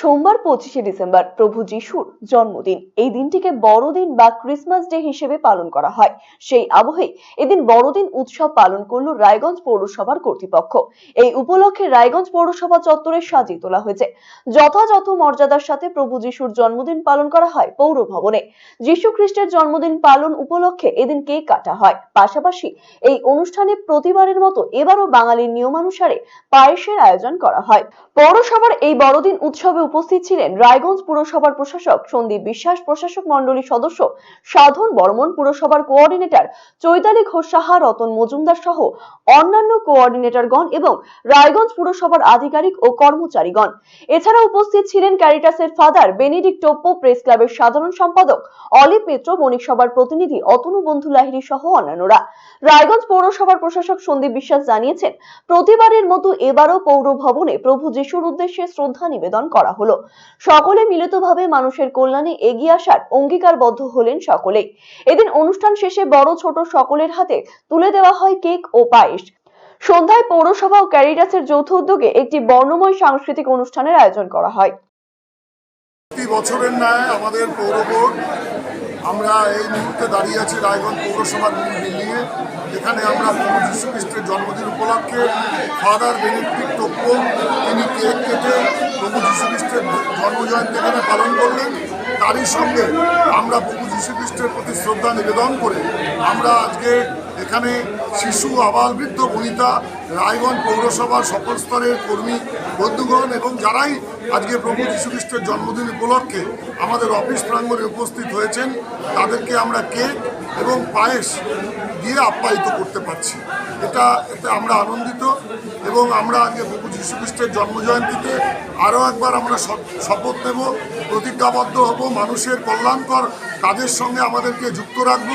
সোমবার পঁচিশে ডিসেম্বর, প্রভু যিশুর জন্মদিন। এই দিনটিকে বড়দিন বা ক্রিসমাস ডে হিসেবে পালন করা হয়। সেই আবহে এদিন বড়দিন উৎসব পালন করল রায়গঞ্জ পৌরসভার কর্তৃপক্ষ। এই উপলক্ষে রায়গঞ্জ পৌরসভা চত্বরে সাজিয়ে তোলা হয়েছে। যথাযথ মর্যাদার সাথে প্রভু যিশুর জন্মদিন পালন করা হয় পৌর ভবনে যিশু খ্রিস্টের জন্মদিন পালন উপলক্ষে এদিন কেক কাটা হয়। পাশাপাশি এই অনুষ্ঠানে প্রতিবারের মতো এবারও বাঙালির নিয়মানুসারে পায়েসের আয়োজন করা হয়। পৌরসভার এই বড়দিন উৎসবে উপস্থিত ছিলেন রায়গঞ্জ পুরসভার প্রশাসক সন্দীপ বিশ্বাস, প্রশাসক মণ্ডলীর সদস্য সাধন বর্মন, পুরসভার কোঅর্ডিনেটর চৈতালি ঘোষ সাহা, রতন মজুমদার সহ অন্যান্য কোঅর্ডিনেটরগণ এবং রায়গঞ্জ পুরসভার আধিকারিক ও কর্মচারীগণ। এছাড়া উপস্থিত ছিলেন ক্যারিটাসের ফাদার বেনেডিক টোপ্পো, প্রেস ক্লাবের সাধারণ সম্পাদক অলিভ মিত্র বণিক সভার প্রতিনিধি অতনু বন্ধু লাহিড়ী সহ অন্যান্যরা। রায়গঞ্জ পৌরসভার প্রশাসক সন্দীপ বিশ্বাস জানিয়েছেন, প্রতিবারের মতো এবারও পৌর ভবনে প্রভু যিশুর উদ্দেশ্যে শ্রদ্ধা নিবেদন করা হলো। সকলে মিলিতভাবে মানুষের কল্যাণে এগিয়ে আসার অঙ্গীকারবদ্ধ হলেন সকলেই। এদিন অনুষ্ঠান শেষে বড় ছোট সকলের হাতে তুলে দেওয়া হয় কেক ও পায়েস। সন্ধ্যায় পৌরসভা ও ক্যারিটাসের যৌথ উদ্যোগে একটি বর্ণময় সাংস্কৃতিক অনুষ্ঠানের আয়োজন করা হয়। বছরের ন্যায় আমাদের পৌর আমরা এই মুহূর্তে দাঁড়িয়ে আছি রায়গঞ্জ পৌরসভার মূল বিল্ডিংয়ে। এখানে আমরা প্রভু জন্মদিন উপলক্ষে ফাদার বেনেডিক্ট টোপ্প, তিনি কেক কেটে প্রভু যীশু খ্রিস্টের জন্মজয়ন্তী এখানে পালন করলেন তারই সঙ্গে আমরা প্রভু যীশু খ্রিস্টের প্রতি শ্রদ্ধা নিবেদন করে আমরা আজকে এখানে শিশু, আবাল, বৃদ্ধ, বনিতা, রায়গঞ্জ পৌরসভার সকল স্তরের কর্মী, বন্ধুগণ এবং যারাই আজকে প্রভু যীশু খ্রিস্টের জন্মদিন উপলক্ষে আমাদের অফিস প্রাঙ্গণে উপস্থিত হয়েছেন, তাদেরকে আমরা কেক এবং পায়েস দিয়ে আপ্যায়িত করতে পারছি। এটা এতে আমরা আনন্দিত এবং আমরা আজকে প্রভু যীশু খ্রিস্টের জন্মজয়ন্তীতে আরও একবার আমরা শপথ নেব, প্রতিজ্ঞাবদ্ধ হব, মানুষের কল্যাণকর কাজের সঙ্গে আমাদেরকে যুক্ত রাখব।